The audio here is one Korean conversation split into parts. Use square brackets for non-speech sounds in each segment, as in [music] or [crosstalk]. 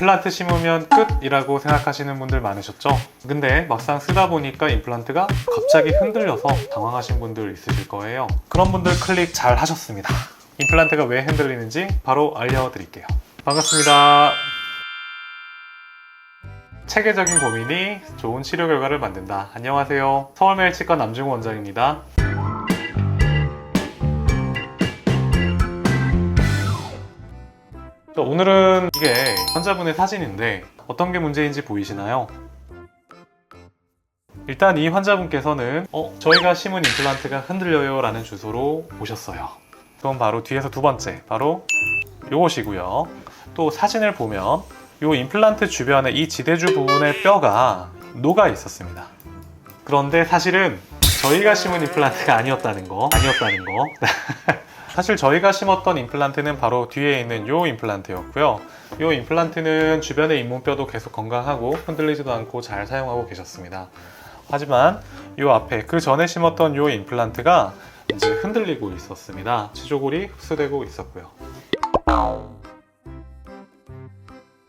임플란트 심으면 끝이라고 생각하시는 분들 많으셨죠? 근데 막상 쓰다 보니까 임플란트가 갑자기 흔들려서 당황하신 분들 있으실 거예요. 그런 분들 클릭 잘 하셨습니다. 임플란트가 왜 흔들리는지 바로 알려드릴게요. 반갑습니다. 체계적인 고민이 좋은 치료 결과를 만든다. 안녕하세요. 서울매일치과 남중호 원장입니다. 오늘은 이게 환자분의 사진인데 어떤 게 문제인지 보이시나요? 일단 이 환자분께서는 어, 저희가 심은 임플란트가 흔들려요 라는 주소로 오셨어요. 그건 바로 뒤에서 두 번째, 바로 요것이고요. 또 사진을 보면 이 임플란트 주변에 이 지대주 부분의 뼈가 녹아 있었습니다. 그런데 사실은 저희가 심은 임플란트가 아니었다는 거, 아니었다는 거. [laughs] 사실 저희가 심었던 임플란트는 바로 뒤에 있는 이 임플란트였고요. 이 임플란트는 주변의 잇몸뼈도 계속 건강하고 흔들리지도 않고 잘 사용하고 계셨습니다. 하지만 이 앞에 그 전에 심었던 이 임플란트가 이제 흔들리고 있었습니다. 치조골이 흡수되고 있었고요.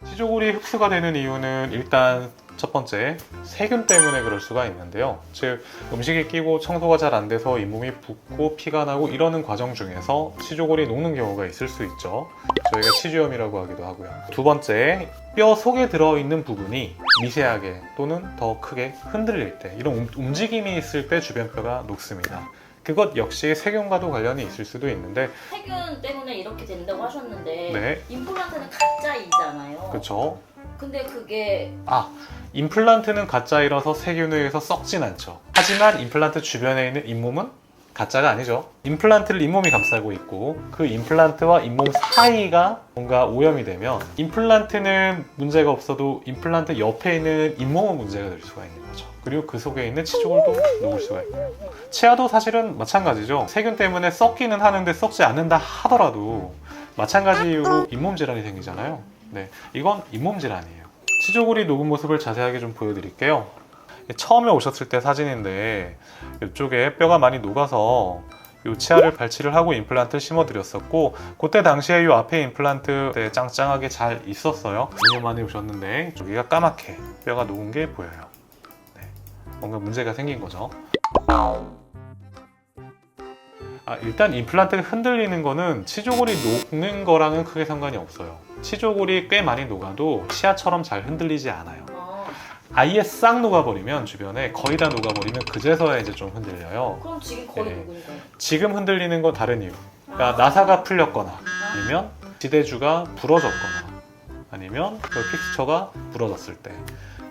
치조골이 흡수가 되는 이유는 일단 첫 번째 세균 때문에 그럴 수가 있는데요. 즉 음식이 끼고 청소가 잘 안 돼서 잇몸이 붓고 피가 나고 이러는 과정 중에서 치조골이 녹는 경우가 있을 수 있죠. 저희가 치주염이라고 하기도 하고요. 두 번째 뼈 속에 들어있는 부분이 미세하게 또는 더 크게 흔들릴 때 이런 움- 움직임이 있을 때 주변 뼈가 녹습니다. 그것 역시 세균과도 관련이 있을 수도 있는데 세균 때문에 이렇게 된다고 하셨는데 네 임플란트는 가짜이잖아요. 그렇죠. 근데 그게 아, 임플란트는 가짜이라서 세균에 의해서 썩진 않죠. 하지만 임플란트 주변에 있는 잇몸은 가짜가 아니죠. 임플란트를 잇몸이 감싸고 있고 그 임플란트와 잇몸 사이가 뭔가 오염이 되면 임플란트는 문제가 없어도 임플란트 옆에 있는 잇몸은 문제가 될 수가 있는 거죠. 그리고 그 속에 있는 치조골도 녹을 수가 있고요. 치아도 사실은 마찬가지죠. 세균 때문에 썩기는 하는데 썩지 않는다 하더라도 마찬가지 이유로 잇몸 질환이 생기잖아요. 네, 이건 잇몸 질환이에요. 치조골이 녹은 모습을 자세하게 좀 보여드릴게요. 처음에 오셨을 때 사진인데 이쪽에 뼈가 많이 녹아서 이 치아를 발치를 하고 임플란트를 심어드렸었고 그때 당시에 이 앞에 임플란트 네, 짱짱하게 잘 있었어요. 2년 만에 오셨는데 여기가 까맣게 뼈가 녹은 게 보여요. 네, 뭔가 문제가 생긴 거죠. 아, 일단 임플란트가 흔들리는 거는 치조골이 녹는 거랑은 크게 상관이 없어요. 치조골이 꽤 많이 녹아도 치아처럼 잘 흔들리지 않아요. 어, 아예 싹 녹아버리면 주변에 거의 다 녹아버리면 그제서야 이제 좀 흔들려요. 그럼 지금 거의 네. 녹은 거예요. 지금 흔들리는 건 다른 이유. 그러니까 아. 나사가 풀렸거나 아, 아니면 지대주가 부러졌거나 아니면 그 픽스처가 부러졌을 때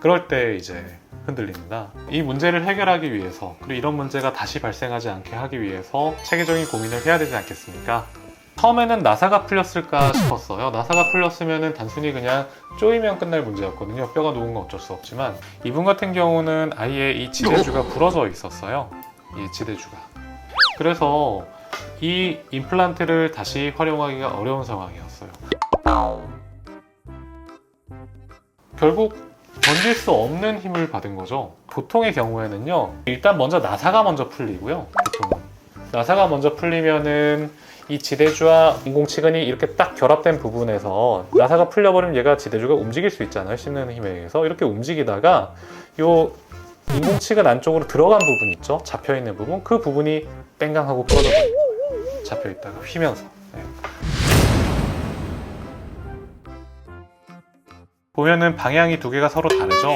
그럴 때 이제 흔들립니다. 이 문제를 해결하기 위해서 그리고 이런 문제가 다시 발생하지 않게 하기 위해서 체계적인 고민을 해야 되지 않겠습니까? 처음에는 나사가 풀렸을까 싶었어요. 나사가 풀렸으면 단순히 그냥 쪼이면 끝날 문제였거든요. 뼈가 녹은 건 어쩔 수 없지만 이분 같은 경우는 아예 이 지대주가 부러져 있었어요. 이 지대주가. 그래서 이 임플란트를 다시 활용하기가 어려운 상황이었어요. 결국 던질 수 없는 힘을 받은 거죠. 보통의 경우에는요, 일단 먼저 나사가 먼저 풀리고요. 보통은 나사가 먼저 풀리면은 이 지대주와 인공치근이 이렇게 딱 결합된 부분에서 나사가 풀려버리면 얘가 지대주가 움직일 수 있잖아요. 씹는 힘에 의해서 이렇게 움직이다가 요 인공치근 안쪽으로 들어간 부분 있죠? 잡혀 있는 부분 그 부분이 땡강하고 부러져 버립니다. 잡혀 있다가 휘면서. 보면은 방향이 두 개가 서로 다르죠.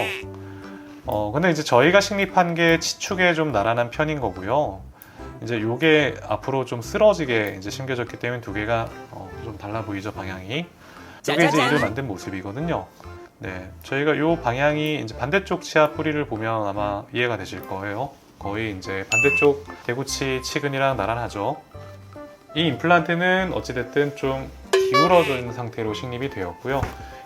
어 근데 이제 저희가 식립한 게 치축에 좀 나란한 편인 거고요. 이제 요게 앞으로 좀 쓰러지게 이제 심겨졌기 때문에 두 개가 어, 좀 달라 보이죠 방향이. 이게 이제 이를 만든 모습이거든요. 네, 저희가 요 방향이 이제 반대쪽 치아 뿌리를 보면 아마 이해가 되실 거예요. 거의 이제 반대쪽 대구치 치근이랑 나란하죠. 이 임플란트는 어찌됐든 좀 기울어져 있는 상태로 식립이 되었고요.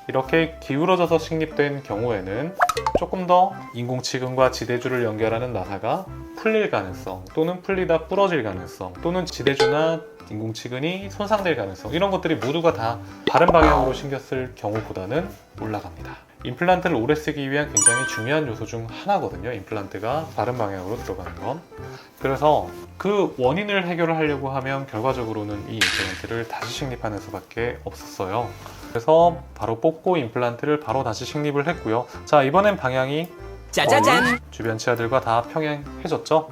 이렇게 기울어져서 식립된 경우에는 조금 더 인공치근과 지대주를 연결하는 나사가 풀릴 가능성 또는 풀리다 부러질 가능성 또는 지대주나 인공치근이 손상될 가능성 이런 것들이 모두가 다 다른 방향으로 생겼을 경우보다는 올라갑니다. 임플란트를 오래 쓰기 위한 굉장히 중요한 요소 중 하나거든요. 임플란트가 다른 방향으로 들어가는 건. 그래서 그 원인을 해결을 하려고 하면 결과적으로는 이 임플란트를 다시 식립하는 수밖에 없었어요. 그래서 바로 뽑고 임플란트를 바로 다시 식립을 했고요. 자 이번엔 방향이 짜자잔. 주변 치아들과 다 평행해졌죠?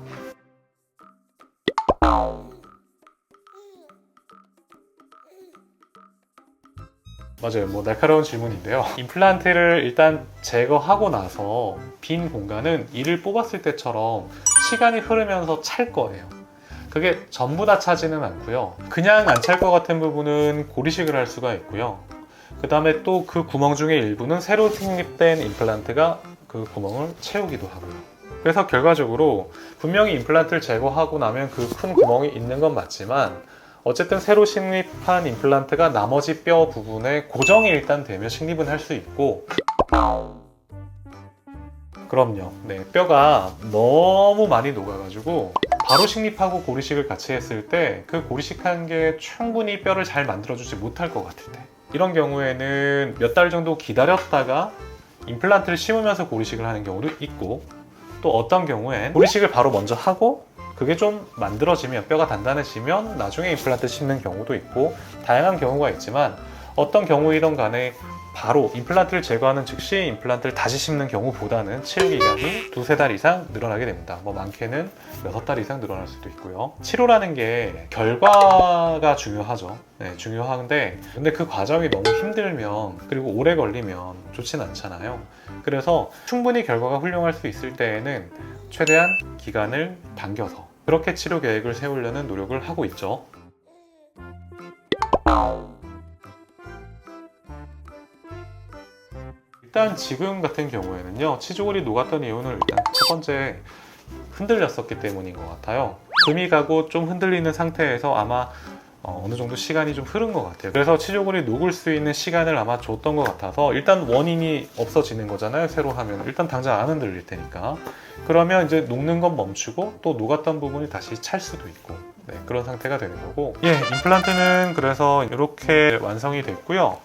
맞아요. 뭐 날카로운 질문인데요. 임플란트를 일단 제거하고 나서 빈 공간은 이를 뽑았을 때처럼 시간이 흐르면서 찰 거예요. 그게 전부 다 차지는 않고요. 그냥 안 찰 것 같은 부분은 고리식을 할 수가 있고요. 그 다음에 또 그 구멍 중에 일부는 새로 식립된 임플란트가 그 구멍을 채우기도 하고요. 그래서 결과적으로 분명히 임플란트를 제거하고 나면 그 큰 구멍이 있는 건 맞지만 어쨌든 새로 식립한 임플란트가 나머지 뼈 부분에 고정이 일단 되면 식립은 할 수 있고 그럼요. 네, 뼈가 너무 많이 녹아가지고 바로 식립하고 고리식을 같이 했을 때 그 고리식한 게 충분히 뼈를 잘 만들어주지 못할 것 같을 때 이런 경우에는 몇 달 정도 기다렸다가 임플란트를 심으면서 고리식을 하는 경우도 있고 또 어떤 경우엔 고리식을 바로 먼저 하고 그게 좀 만들어지면 뼈가 단단해지면 나중에 임플란트 심는 경우도 있고 다양한 경우가 있지만 어떤 경우이든 간에 바로 임플란트를 제거하는 즉시 임플란트를 다시 심는 경우보다는 치료 기간이 두세 달 이상 늘어나게 됩니다. 뭐 많게는 여섯 달 이상 늘어날 수도 있고요. 치료라는 게 결과가 중요하죠. 네, 중요한데 근데 그 과정이 너무 힘들면 그리고 오래 걸리면 좋진 않잖아요. 그래서 충분히 결과가 훌륭할 수 있을 때에는 최대한 기간을 당겨서 그렇게 치료 계획을 세우려는 노력을 하고 있죠. 일단 지금 같은 경우에는요 치조골이 녹았던 이유는 일단 첫 번째 흔들렸었기 때문인 것 같아요. 금이 가고 좀 흔들리는 상태에서 아마 어, 느 정도 시간이 좀 흐른 것 같아요. 그래서 치조골이 녹을 수 있는 시간을 아마 줬던 것 같아서 일단 원인이 없어지는 거잖아요 새로 하면. 일단 당장 안 흔들릴 테니까. 그러면 이제 녹는 건 멈추고 또 녹았던 부분이 다시 찰 수도 있고 네, 그런 상태가 되는 거고. 예 임플란트는 그래서 이렇게 완성이 됐고요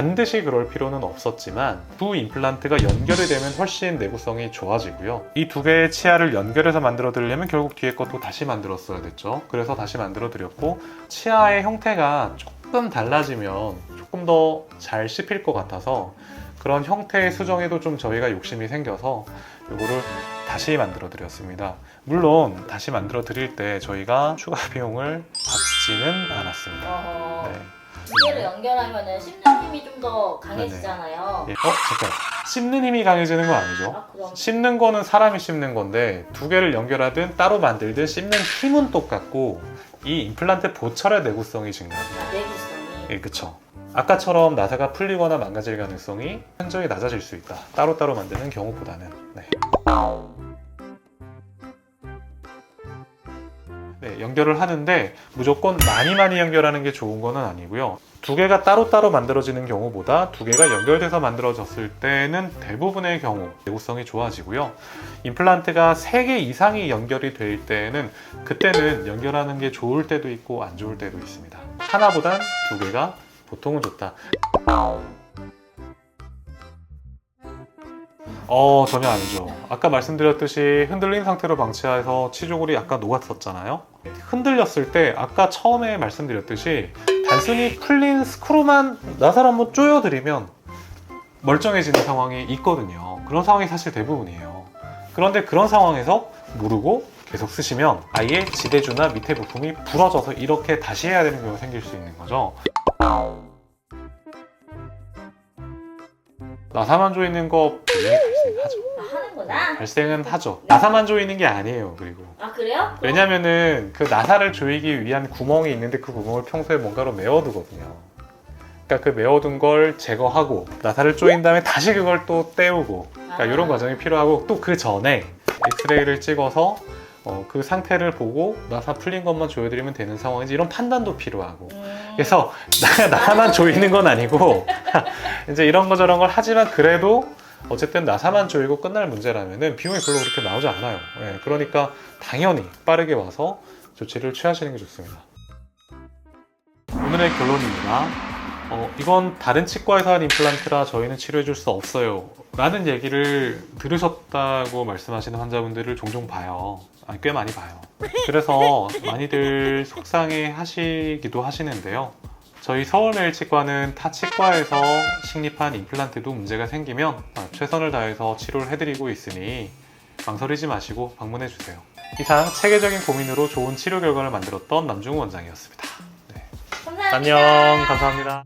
반드시 그럴 필요는 없었지만 두 임플란트가 연결이 되면 훨씬 내구성이 좋아지고요. 이 두 개의 치아를 연결해서 만들어 드리려면 결국 뒤에 것도 다시 만들었어야 됐죠. 그래서 다시 만들어 드렸고 치아의 형태가 조금 달라지면 조금 더 잘 씹힐 것 같아서 그런 형태의 수정에도 좀 저희가 욕심이 생겨서 이거를 다시 만들어 드렸습니다. 물론 다시 만들어 드릴 때 저희가 추가 비용을 받지는 않았습니다. 어, 네. 두 개를 연결하면은 씹는 힘이 좀 더 강해지잖아요. 예. 어, 잠깐. 씹는 힘이 강해지는 건 아니죠. 아 그럼 씹는 거는 사람이 씹는 건데 두 개를 연결하든 따로 만들든 씹는 힘은 똑같고 이 임플란트 보철의 내구성이 증가합니다. 아, 내구성이. 예, 그쵸. 아까처럼 나사가 풀리거나 망가질 가능성이 현저히 낮아질 수 있다. 따로따로 만드는 경우보다는. 네. 네, 연결을 하는데 무조건 많이 많이 연결하는 게 좋은 거는 아니고요. 두 개가 따로따로 만들어지는 경우보다 두 개가 연결돼서 만들어졌을 때는 대부분의 경우 내구성이 좋아지고요. 임플란트가 세 개 이상이 연결이 될 때는 그때는 연결하는 게 좋을 때도 있고 안 좋을 때도 있습니다. 하나보단 두 개가 보통은 좋다. 어 전혀 아니죠. 아까 말씀드렸듯이 흔들린 상태로 방치해서 치조골이 약간 녹았었잖아요. 흔들렸을 때 아까 처음에 말씀드렸듯이 단순히 풀린 스크루만 나사를 한번 조여드리면 멀쩡해지는 상황이 있거든요. 그런 상황이 사실 대부분이에요. 그런데 그런 상황에서 모르고 계속 쓰시면 아예 지대주나 밑에 부품이 부러져서 이렇게 다시 해야 되는 경우가 생길 수 있는 거죠. 나사만 조이는 거 분명히 발생하죠. 아, 하는구나. 발생은 하죠. 나사만 조이는 게 아니에요. 그리고 아 그래요? 왜냐면은 그 나사를 조이기 위한 구멍이 있는데 그 구멍을 평소에 뭔가로 메워두거든요. 그러니까 그 메워둔 걸 제거하고 나사를 조인 다음에 다시 그걸 또 떼우고 그러니까 아. 이런 과정이 필요하고 또 그 전에 엑스레이를 찍어서 어, 그 상태를 보고 나사 풀린 것만 조여드리면 되는 상황인지 이런 판단도 필요하고 음, 그래서 [laughs] 나, 나사만 조이는 건 아니고 [laughs] 이제 이런 거 저런 걸 하지만 그래도 어쨌든 나사만 조이고 끝날 문제라면은 비용이 별로 그렇게 나오지 않아요. 예, 그러니까 당연히 빠르게 와서 조치를 취하시는 게 좋습니다. 오늘의 결론입니다. 어, 이건 다른 치과에서 한 임플란트라 저희는 치료해 줄 수 없어요. 라는 얘기를 들으셨 힘들었다고 말씀하시는 환자분들을 종종 봐요. 아니, 꽤 많이 봐요. 그래서 많이들 속상해 하시기도 하시는데요. 저희 서울매일치과는 타 치과에서 식립한 임플란트도 문제가 생기면 아, 최선을 다해서 치료를 해드리고 있으니 망설이지 마시고 방문해 주세요. 이상 체계적인 고민으로 좋은 치료 결과를 만들었던 남중우 원장이었습니다. 네. 감사합니다. 안녕, 감사합니다.